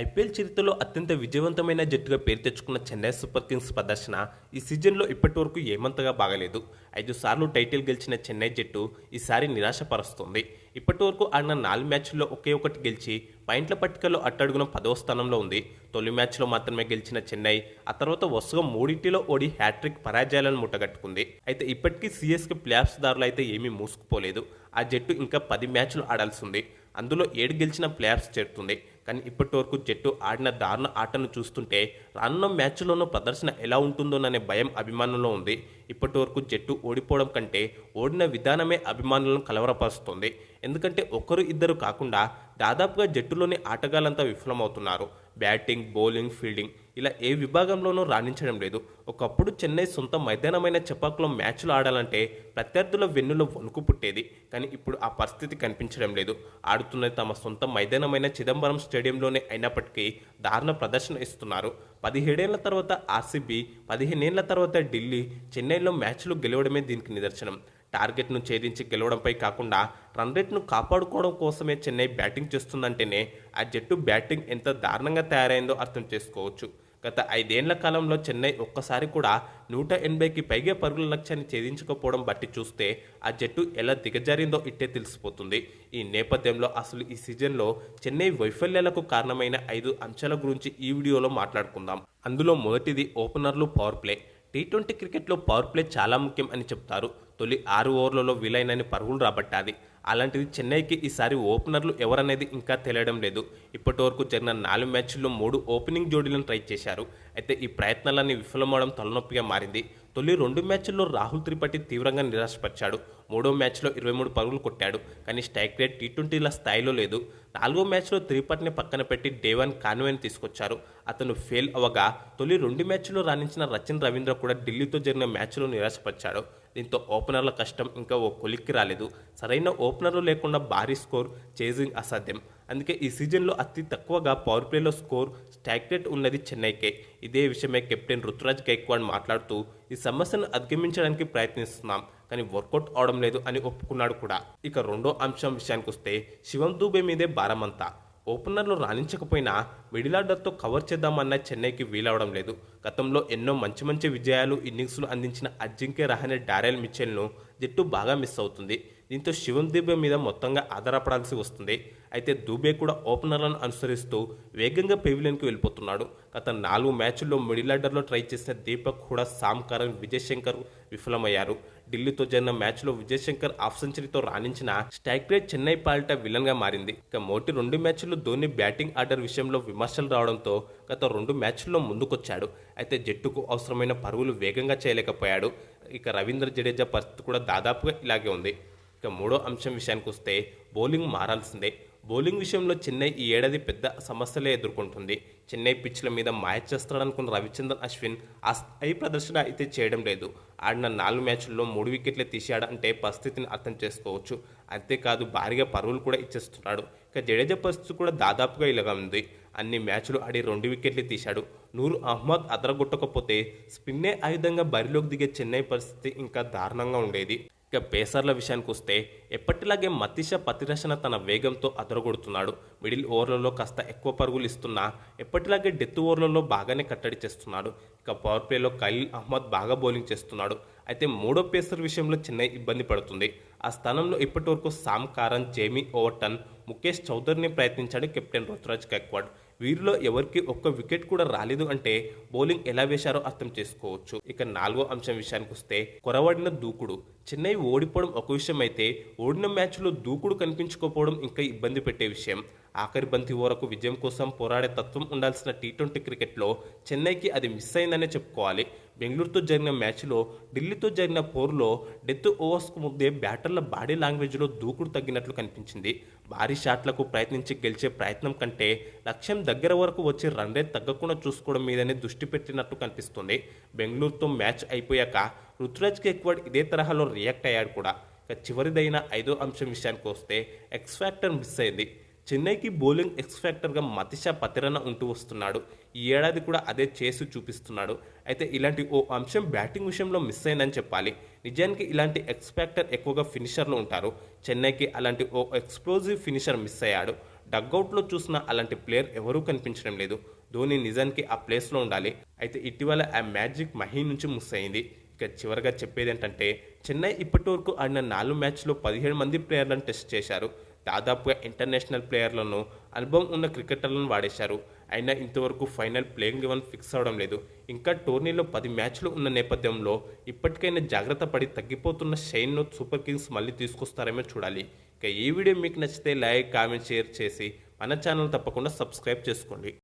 IPL చరిత్రలో అత్యంత విజయవంతమైన జట్టుగా పేరు తెచ్చుకున్న చెన్నై సూపర్ కింగ్స్ ప్రదర్శన ఈ సీజన్లో ఇప్పటి వరకు ఏమంతగా బాగలేదు. ఐదు సార్లు టైటిల్ గెలిచిన చెన్నై జట్టు ఈసారి నిరాశపరుస్తుంది. ఇప్పటి వరకు ఆడిన నాలుగు మ్యాచ్ల్లో ఒకే ఒకటి గెలిచి పాయింట్ల పట్టికలో అట్టడుగున పదవ స్థానంలో ఉంది. తొలి మ్యాచ్లో మాత్రమే గెలిచిన చెన్నై ఆ తర్వాత వరుసగా మూడింటిలో ఓడి హ్యాట్రిక్ పరాజయాలను ముట్టగట్టుకుంది అయితే ఇప్పటికీ సిఎస్కే ప్లేఆఫ్స్ దారులు అయితే ఏమీ మూసుకుపోలేదు. ఆ జట్టు ఇంకా పది మ్యాచ్లు ఆడాల్సి ఉంది. అందులో ఏడు గెలిచిన ప్లేయర్స్ చేరుతుంది. కానీ ఇప్పటి వరకు జట్టు ఆడిన దారుణ ఆటను చూస్తుంటే రానున్న మ్యాచ్లోనూ ప్రదర్శన ఎలా ఉంటుందోననే భయం అభిమానుల్లో ఉంది. ఇప్పటి వరకు జట్టు ఓడిపోవడం కంటే ఓడిన విధానమే అభిమానులను కలవరపరుస్తుంది. ఎందుకంటే ఒకరు ఇద్దరు కాకుండా దాదాపుగా జట్టులోని ఆటగాళ్ళంతా విఫలమవుతున్నారు. బ్యాటింగ్ బౌలింగ్ ఫీల్డింగ్ ఇలా ఏ విభాగంలోనూ రాణించడం లేదు. ఒకప్పుడు చెన్నై సొంత మైదానమైన చెపాకులో మ్యాచ్లు ఆడాలంటే ప్రత్యర్థుల వెన్నులో వణుకు పుట్టేది. కానీ ఇప్పుడు ఆ పరిస్థితి కనిపించడం లేదు. ఆడుతున్నది తమ సొంత మైదానమైన చిదంబరం స్టేడియంలోనే అయినప్పటికీ దారుణ ప్రదర్శన ఇస్తున్నారు. పదిహేడేళ్ళ తర్వాత ఆర్సీబీ పదిహేనేళ్ళ తర్వాత ఢిల్లీ చెన్నైలో మ్యాచ్లు గెలవడమే దీనికి నిదర్శనం. టార్గెట్ను ఛేదించి గెలవడంపై కాకుండా రన్ రేట్ను కాపాడుకోవడం కోసమే చెన్నై బ్యాటింగ్ చేస్తుందంటేనే ఆ జట్టు బ్యాటింగ్ ఎంత దారుణంగా తయారైందో అర్థం చేసుకోవచ్చు. గత ఐదేండ్ల కాలంలో చెన్నై ఒక్కసారి కూడా నూట ఎనభైకి పైగా పరుగుల లక్ష్యాన్ని ఛేదించకపోవడం బట్టి చూస్తే ఆ జట్టు ఎలా దిగజారిందో ఇట్టే తెలిసిపోతుంది. ఈ నేపథ్యంలో అసలు ఈ సీజన్లో చెన్నై వైఫల్యాలకు కారణమైన ఐదు అంశాల గురించి ఈ వీడియోలో మాట్లాడుకుందాం. అందులో మొదటిది ఓపెనర్లు పవర్ ప్లే. టీ ట్వంటీ క్రికెట్లో పవర్ ప్లే చాలా ముఖ్యం అని చెప్తారు. తొలి ఆరు ఓవర్లలో వీలైనని పరుగులు రాబట్టాలి అలాంటిది చెన్నైకి ఈసారి ఓపెనర్లు ఎవరనేది ఇంకా తెలియడం లేదు. ఇప్పటి వరకు జరిగిన నాలుగు మ్యాచ్ల్లో మూడు ఓపెనింగ్ జోడీలను ట్రై చేశారు. అయితే ఈ ప్రయత్నాలన్నీ విఫలమవడం తలనొప్పిగా మారింది. తొలి రెండు మ్యాచ్ల్లో రాహుల్ త్రిపాఠి తీవ్రంగా నిరాశపరిచాడు. మూడో మ్యాచ్లో ఇరవై మూడు పరుగులు కొట్టాడు. కానీ స్ట్రైక్ రేట్ టీ ట్వంటీల స్థాయిలో లేదు. నాలుగో మ్యాచ్లో త్రిపాఠిని పక్కన పెట్టి డేవన్ కాన్వేని తీసుకొచ్చారు. అతను ఫెయిల్ అవగా తొలి రెండు మ్యాచ్లో రాణించిన రచిన్ రవీంద్ర కూడా ఢిల్లీతో జరిగిన మ్యాచ్లో నిరాశపరిచాడు. దీంతో ఓపెనర్ల కష్టం ఇంకా ఓ కొలిక్కి రాలేదు. సరైన ఓపెనర్లు లేకుండా భారీ స్కోర్ చేజింగ్ అసాధ్యం. అందుకే ఈ సీజన్లో అతి తక్కువగా పవర్ ప్లేలో స్కోర్ స్టాక్ ఉన్నది చెన్నైకే. ఇదే విషయమై కెప్టెన్ రుతురాజ్ గైక్వాడ్ మాట్లాడుతూ ఈ సమస్యను అధిగమించడానికి ప్రయత్నిస్తున్నాం కానీ వర్కౌట్ అవడం లేదు అని ఒప్పుకున్నాడు కూడా. ఇక రెండో అంశం విషయానికి వస్తే శివం దూబే మీదే భారమంతా. ఓపెనర్లు రాణించకపోయినా మిడిల్ ఆర్డర్తో కవర్ చేద్దామన్న చెన్నైకి వీలవడం లేదు. గతంలో ఎన్నో మంచి మంచి విజయాలు ఇన్నింగ్స్లు అందించిన అజింక్య రహానే డారెల్ మిచెల్ను జట్టు బాగా మిస్ అవుతుంది. దీంతో శివం దుబే మీద మొత్తంగా ఆధారపడాల్సి వస్తుంది. అయితే దుబే కూడా ఓపెనర్లను అనుసరిస్తూ వేగంగా పెవిలియన్కి వెళ్ళిపోతున్నాడు. గత నాలుగు మ్యాచ్ల్లో మిడిల్ ఆర్డర్లో ట్రై చేసిన దీపక్ కూడా సామ్ కరణ్ విజయ్ శంకర్ విఫలమయ్యారు. ఢిల్లీతో జరిగిన మ్యాచ్లో విజయ్ శంకర్ హాఫ్ సెంచరీతో రాణించిన స్ట్రైక్ రేట్ చెన్నై పాలిట విలన్గా మారింది. ఇక మొదటి రెండు మ్యాచ్ల్లో ధోని బ్యాటింగ్ ఆర్డర్ విషయంలో విమర్శలు రావడంతో గత రెండు మ్యాచ్ల్లో ముందుకొచ్చాడు. అయితే జట్టుకు అవసరమైన పరుగులు వేగంగా చేయలేకపోయాడు. ఇక రవీంద్ర జడేజా పరిస్థితి కూడా దాదాపుగా ఇలాగే ఉంది. ఇక మూడో అంశం విషయానికి వస్తే బౌలింగ్ మారాల్సిందే. బౌలింగ్ విషయంలో చెన్నై ఈ ఏడాది పెద్ద సమస్యలే ఎదుర్కొంటుంది. చెన్నై పిచ్ల మీద మాయ చేస్తాడనుకున్న రవిచంద్రన్ అశ్విన్ ఆ స్థాయి ప్రదర్శన అయితే చేయడం లేదు. ఆడిన నాలుగు మ్యాచ్ల్లో మూడు వికెట్లే తీసాడంటే పరిస్థితిని అర్థం చేసుకోవచ్చు. అంతేకాదు భారీగా పరువులు కూడా ఇచ్చేస్తున్నాడు. ఇక జడేజా పరిస్థితి కూడా దాదాపుగా ఇలాగా ఉంది. అన్ని మ్యాచ్లు ఆడి రెండు వికెట్లు తీశాడు. నూరు అహ్మద్ అదరగొట్టకపోతే స్పిన్నే ఆయుధంగా బరిలోకి దిగే చెన్నై పరిస్థితి ఇంకా దారుణంగా ఉండేది. ఇక పేసర్ల విషయానికి వస్తే ఎప్పటిలాగే మతిష పతిరచన తన వేగంతో అదరగొడుతున్నాడు. మిడిల్ ఓవర్లలో కాస్త ఎక్కువ పరుగులు ఇస్తున్నా ఎప్పటిలాగే డెత్ ఓవర్లలో బాగానే కట్టడి చేస్తున్నాడు. ఇక పవర్ ప్లేలో ఖలీల్ అహ్మద్ బాగా బౌలింగ్ చేస్తున్నాడు. అయితే మూడో పేసర్ విషయంలో చిన్న ఇబ్బంది పడుతుంది. ఆ స్థానంలో ఇప్పటి వరకు Sam Curran Jamie Overton Mukesh చౌదరిని ప్రయత్నించాడు కెప్టెన్ రుతురాజ్ గైక్వాడ్. వీరిలో ఎవరికి ఒక్క వికెట్ కూడా రాలేదు అంటే బౌలింగ్ ఎలా వేశారో అర్థం చేసుకోవచ్చు. ఇక నాలుగో అంశం విషయానికి వస్తే కొరవడిన దూకుడు. చెన్నై ఓడిపోవడం ఒక విషయం అయితే ఓడిన మ్యాచ్లో దూకుడు కనిపించుకోకపోవడం ఇంకా ఇబ్బంది పెట్టే విషయం. ఆఖరి బంతి ఓరకు విజయం కోసం పోరాడే తత్వం ఉండాల్సిన టీ ట్వంటీ క్రికెట్లో చెన్నైకి అది మిస్ అయిందనే చెప్పుకోవాలి. బెంగళూరుతో జరిగిన మ్యాచ్లో ఢిల్లీతో జరిగిన పోరులో డెత్ ఓవర్స్కు ముందే బ్యాటర్ల బాడీ లాంగ్వేజ్లో దూకుడు తగ్గినట్లు కనిపించింది. భారీ షాట్లకు ప్రయత్నించి గెలిచే ప్రయత్నం కంటే లక్ష్యం దగ్గర వరకు వచ్చి రన్ రేట్ తగ్గకుండా చూసుకోవడం మీదనే దృష్టి పెట్టినట్టు కనిపిస్తుంది. బెంగళూరుతో మ్యాచ్ అయిపోయాక రుతురాజ్ గెక్వాడ్ ఇదే తరహాలో రియాక్ట్ అయ్యాడు కూడా. ఇక చివరిదైన ఐదో అంశం విషయానికి వస్తే ఎక్స్ ఫ్యాక్టర్ మిస్ అయింది. చెన్నైకి బౌలింగ్ ఎక్స్ ఫ్యాక్టర్గా మతిష పతిరన ఉంటూ వస్తున్నాడు. ఈ ఏడాది కూడా అదే చేసి చూపిస్తున్నాడు. అయితే ఇలాంటి ఓ అంశం బ్యాటింగ్ విషయంలో మిస్ అయిందని చెప్పాలి. నిజానికి ఇలాంటి ఎక్స్ ఫ్యాక్టర్ ఎక్కువగా ఫినిషర్లు ఉంటారు. చెన్నైకి అలాంటి ఓ ఎక్స్ప్లోజివ్ ఫినిషర్ మిస్ అయ్యాడు. డగ్అవుట్లో చూసిన అలాంటి ప్లేయర్ ఎవరూ కనిపించడం లేదు. ధోని నిజానికి ఆ ప్లేస్లో ఉండాలి. అయితే ఇటీవల ఆ మ్యాజిక్ మహీ నుంచి మిస్ అయింది. ఇక చివరిగా చెప్పేది ఏంటంటే చెన్నై ఇప్పటి వరకు ఆడిన నాలుగు మ్యాచ్లో పదిహేడు మంది ప్లేయర్లను టెస్ట్ చేశారు. దాదాపుగా ఇంటర్నేషనల్ ప్లేయర్లను అనుభవం ఉన్న క్రికెటర్లను వాడేశారు. అయినా ఇంతవరకు ఫైనల్ ప్లేయింగ్ లెవెన్ ఫిక్స్ అవడం లేదు. ఇంకా టోర్నీలో పది మ్యాచ్లు ఉన్న నేపథ్యంలో ఇప్పటికైనా జాగ్రత్త పడి తగ్గిపోతున్న షైన్ను సూపర్ కింగ్స్ మళ్ళీ తీసుకొస్తారేమో చూడాలి. ఇక ఈ వీడియో మీకు నచ్చితే లైక్ కామెంట్ షేర్ చేసి మన ఛానల్ తప్పకుండా సబ్స్క్రైబ్ చేసుకోండి.